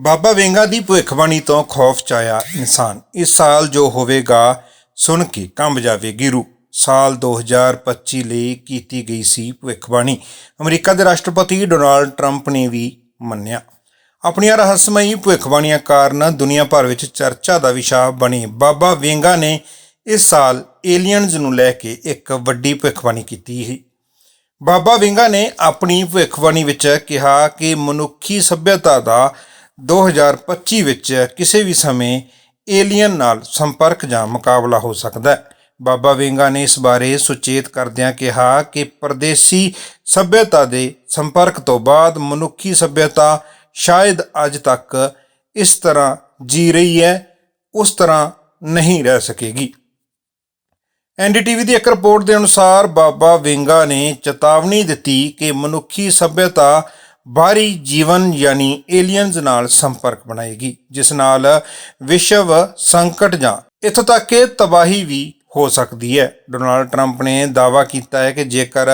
ਬਾਬਾ ਵੇਂਗਾ ਦੀ ਭਵਿੱਖਬਾਣੀ ਤੋਂ ਖੌਫ ਚ ਆਇਆ ਇਨਸਾਨ। ਇਸ ਸਾਲ ਜੋ ਹੋਵੇਗਾ, ਸੁਣ ਕੇ ਕੰਬ ਜਾਵੇਗੀ ਰੂ ਸਾਲ 2025 ਲਈ ਕੀਤੀ ਗਈ ਸੀ ਭਵਿੱਖਬਾਣੀ। ਅਮਰੀਕਾ ਦੇ ਰਾਸ਼ਟਰਪਤੀ ਡੋਨਾਲਡ ਟਰੰਪ ਨੇ ਵੀ ਮੰਨਿਆ। ਆਪਣੀਆਂ ਰਹੱਸਮਈ ਭਵਿੱਖਬਾਣੀਆਂ ਕਾਰਨ ਦੁਨੀਆ ਭਰ ਵਿੱਚ ਚਰਚਾ ਦਾ ਵਿਸ਼ਾ ਬਣੇ। ਬਾਬਾ ਵੇਂਗਾ ਨੇ ਇਸ ਸਾਲ ਏਲੀਅਨਜ਼ ਨੂੰ ਲੈ ਕੇ ਇੱਕ ਵੱਡੀ ਭਵਿੱਖਬਾਣੀ ਕੀਤੀ ਹੈ ਬਾਬਾ ਵੇਂਗਾ ਨੇ ਆਪਣੀ ਭਵਿੱਖਬਾਣੀ ਵਿੱਚ ਕਿਹਾ ਕਿ ਮਨੁੱਖੀ ਸੱਭਿਅਤਾ ਦਾ 2025 ਵਿੱਚ ਕਿਸੇ ਵੀ ਸਮੇਂ ਏਲੀਅਨ ਨਾਲ ਸੰਪਰਕ ਜਾਂ ਮੁਕਾਬਲਾ ਹੋ ਸਕਦਾ ਹੈ। ਬਾਬਾ ਵੇਂਗਾ ਨੇ ਇਸ ਬਾਰੇ ਸੁਚੇਤ ਕਰਦਿਆਂ ਕਿਹਾ ਕਿ ਪਰਦੇਸੀ ਸੱਭਿਅਤਾ ਦੇ ਸੰਪਰਕ ਤੋਂ ਬਾਅਦ ਮਨੁੱਖੀ ਸੱਭਿਅਤਾ ਸ਼ਾਇਦ ਅੱਜ ਤੱਕ ਇਸ ਤਰ੍ਹਾਂ ਜੀ ਰਹੀ ਹੈ, ਉਸ ਤਰ੍ਹਾਂ ਨਹੀਂ ਰਹਿ ਸਕੇਗੀ। ਐਨਡੀਟੀਵੀ ਦੀ ਇੱਕ ਰਿਪੋਰਟ ਦੇ ਅਨੁਸਾਰ ਬਾਬਾ ਵੇਂਗਾ ਨੇ ਚੇਤਾਵਨੀ ਦਿੱਤੀ ਕਿ ਮਨੁੱਖੀ ਸੱਭਿਅਤਾ ਬਾਹਰੀ ਜੀਵਨ ਯਾਨੀ ਏਲੀਅਨਜ਼ ਨਾਲ ਸੰਪਰਕ ਬਣਾਏਗੀ, ਜਿਸ ਨਾਲ ਵਿਸ਼ਵ ਸੰਕਟ ਜਾਂ ਇੱਥੋਂ ਤੱਕ ਕਿ ਤਬਾਹੀ ਵੀ ਹੋ ਸਕਦੀ ਹੈ। ਡੋਨਾਲਡ ਟਰੰਪ ਨੇ ਦਾਅਵਾ ਕੀਤਾ ਹੈ ਕਿ ਜੇਕਰ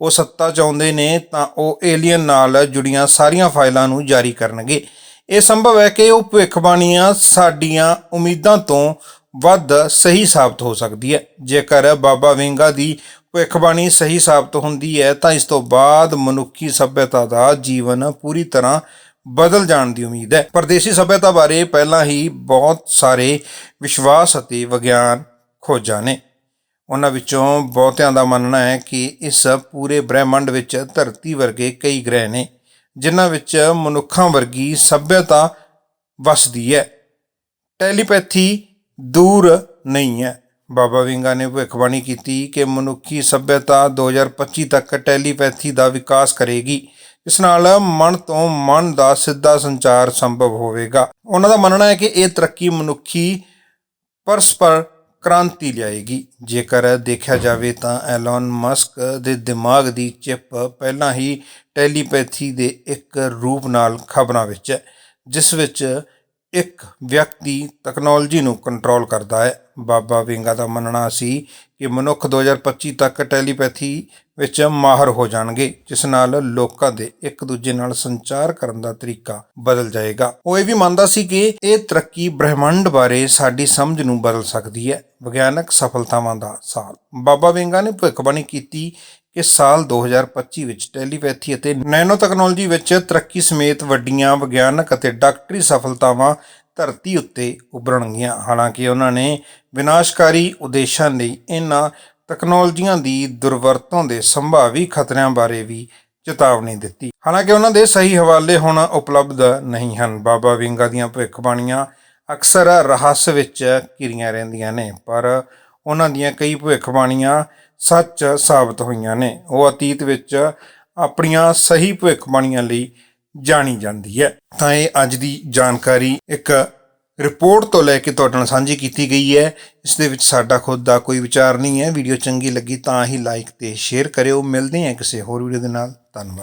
ਉਹ ਸੱਤਾ ਚਾਹੁੰਦੇ ਨੇ, ਤਾਂ ਉਹ ਏਲੀਅਨ ਨਾਲ ਜੁੜੀਆਂ ਸਾਰੀਆਂ ਫਾਈਲਾਂ ਨੂੰ ਜਾਰੀ ਕਰਨਗੇ। ਇਹ ਸੰਭਵ ਹੈ ਕਿ ਉਹ ਭਵਿੱਖਬਾਣੀਆਂ ਸਾਡੀਆਂ ਉਮੀਦਾਂ ਤੋਂ ਵੱਧ ਸਹੀ ਸਾਬਤ ਹੋ ਸਕਦੀ ਹੈ। ਜੇਕਰ ਬਾਬਾ ਵਿੰਗਾ ਦੀ ਭਵਿੱਖਬਾਣੀ ਸਹੀ ਸਾਬਤ ਹੁੰਦੀ ਹੈ, ਤਾਂ ਇਸ ਤੋਂ ਬਾਅਦ ਮਨੁੱਖੀ ਸਭਿਅਤਾ ਦਾ ਜੀਵਨ ਪੂਰੀ ਤਰ੍ਹਾਂ ਬਦਲ ਜਾਣ ਦੀ ਉਮੀਦ ਹੈ। ਪਰਦੇਸੀ ਸਭਿਅਤਾ ਬਾਰੇ ਪਹਿਲਾਂ ਹੀ ਬਹੁਤ ਸਾਰੇ ਵਿਸ਼ਵਾਸ ਅਤੇ ਵਿਗਿਆਨ ਖੋਜਾਂ ਨੇ। ਉਹਨਾਂ ਵਿੱਚੋਂ ਬਹੁਤਿਆਂ ਦਾ ਮੰਨਣਾ ਹੈ ਕਿ ਇਸ ਪੂਰੇ ਬ੍ਰਹਿਮੰਡ ਵਿੱਚ ਧਰਤੀ ਵਰਗੇ ਕਈ ਗ੍ਰਹਿ ਨੇ, ਜਿਨ੍ਹਾਂ ਵਿੱਚ ਮਨੁੱਖਾਂ ਵਰਗੀ ਸਭਿਅਤਾ ਵਸਦੀ ਹੈ। ਟੈਲੀਪੈਥੀ ਦੂਰ ਨਹੀਂ ਹੈ। ਬਾਬਾ ਵਿੰਗਾ ਨੇ ਭਵਿੱਖਬਾਣੀ ਕੀਤੀ ਕਿ ਮਨੁੱਖੀ ਸਭਿਅਤਾ 2025 ਤੱਕ ਟੈਲੀਪੈਥੀ ਦਾ ਵਿਕਾਸ ਕਰੇਗੀ ਇਸ ਨਾਲ ਮਨ ਤੋਂ ਮਨ ਦਾ ਸਿੱਧਾ ਸੰਚਾਰ ਸੰਭਵ ਹੋਵੇਗਾ। ਉਹਨਾਂ ਦਾ ਮੰਨਣਾ ਹੈ ਕਿ ਇਹ ਤਰੱਕੀ ਮਨੁੱਖੀ ਪਰਸਪਰ ਕ੍ਰਾਂਤੀ ਲਿਆਏਗੀ। ਜੇਕਰ ਦੇਖਿਆ ਜਾਵੇ ਤਾਂ ਐਲਨ ਮਸਕ ਦੇ ਦਿਮਾਗ ਦੀ ਚਿਪ ਪਹਿਲਾਂ ਹੀ ਟੈਲੀਪੈਥੀ ਦੇ ਇੱਕ ਰੂਪ ਨਾਲ ਖਬਰਾਂ ਵਿੱਚ ਹੈ, ਜਿਸ ਵਿੱਚ ਇੱਕ ਵਿਅਕਤੀ ਟੈਕਨੋਲੋਜੀ ਨੂੰ ਕੰਟਰੋਲ ਕਰਦਾ ਹੈ। ਬਾਬਾ ਵਿੰਗਾ ਦਾ ਮੰਨਣਾ ਸੀ ਕਿ ਮਨੁੱਖ 2025 ਤੱਕ ਟੈਲੀਪੈਥੀ ਵਿੱਚ ਮਾਹਰ ਹੋ ਜਾਣਗੇ, ਜਿਸ ਨਾਲ ਲੋਕਾਂ ਦੇ ਇੱਕ ਦੂਜੇ ਨਾਲ ਸੰਚਾਰ ਕਰਨ ਦਾ ਤਰੀਕਾ ਬਦਲ ਜਾਏਗਾ। ਉਹ ਇਹ ਵੀ ਮੰਨਦਾ ਸੀ ਕਿ ਇਹ ਤਰੱਕੀ ਬ੍ਰਹਿਮੰਡ ਬਾਰੇ ਸਾਡੀ ਸਮਝ ਨੂੰ ਬਦਲ ਸਕਦੀ ਹੈ। ਵਿਗਿਆਨਕ ਸਫਲਤਾਵਾਂ ਦਾ ਸਾਲ ਬਾਬਾ ਵਿੰਗਾ ਨੇ ਭਵਿੱਖਬਾਣੀ ਕੀਤੀ ਕਿ ਸਾਲ 2025 ਵਿੱਚ ਟੈਲੀਪੈਥੀ ਅਤੇ ਨੈਨੋ ਟੈਕਨੋਲੋਜੀ ਵਿੱਚ ਤਰੱਕੀ ਸਮੇਤ ਵੱਡੀਆਂ, ਵਿਗਿਆਨਕ ਅਤੇ ਡਾਕਟਰੀ ਸਫਲਤਾਵਾਂ ਧਰਤੀ ਉੱਤੇ ਉਭਰਨਗੀਆਂ। ਹਾਲਾਂਕਿ ਉਹਨਾਂ ਨੇ ਵਿਨਾਸ਼ਕਾਰੀ ਉਦੇਸ਼ਾਂ ਲਈ ਇਹਨਾਂ ਟੈਕਨੋਲੋਜੀਆਂ ਦੀ ਦੁਰਵਰਤੋਂ ਦੇ ਸੰਭਾਵੀ ਖਤਰਿਆਂ ਬਾਰੇ ਵੀ ਚੇਤਾਵਨੀ ਦਿੱਤੀ। ਹਾਲਾਂਕਿ ਉਹਨਾਂ ਦੇ ਸਹੀ ਹਵਾਲੇ ਹੁਣ ਉਪਲਬਧ ਨਹੀਂ ਹਨ। ਬਾਬਾ ਵਿੰਗਾ ਦੀਆਂ ਭਵਿੱਖਬਾਣੀਆਂ ਅਕਸਰ ਰਹੱਸ ਵਿੱਚ ਘਿਰੀਆਂ ਰਹਿੰਦੀਆਂ ਨੇ, ਪਰ ਉਹਨਾਂ ਦੀਆਂ ਕਈ ਭਵਿੱਖਬਾਣੀਆਂ ਸੱਚ ਸਾਬਤ ਹੋਈਆਂ ਨੇ। ਉਹ ਅਤੀਤ ਵਿੱਚ ਆਪਣੀਆਂ ਸਹੀ ਭਵਿੱਖਬਾਣੀਆਂ ਲਈ ਜਾਣੀ ਜਾਂਦੀ ਹੈ। ਤਾਂ ਇਹ ਅੱਜ ਦੀ ਜਾਣਕਾਰੀ ਇੱਕ ਰਿਪੋਰਟ ਤੋਂ ਲੈ ਕੇ ਤੁਹਾਡੇ ਨਾਲ ਸਾਂਝੀ ਕੀਤੀ ਗਈ ਹੈ। ਇਸ ਦੇ ਵਿੱਚ ਸਾਡਾ ਖੁਦ ਦਾ ਕੋਈ ਵਿਚਾਰ ਨਹੀਂ ਹੈ। ਵੀਡੀਓ ਚੰਗੀ ਲੱਗੀ ਤਾਂ ਹੀ ਲਾਈਕ ਤੇ ਸ਼ੇਅਰ ਕਰਿਓ। ਮਿਲਦੇ ਹਾਂ ਕਿਸੇ ਹੋਰ ਵੀਡੀਓ ਦੇ ਨਾਲ। ਧੰਨਵਾਦ।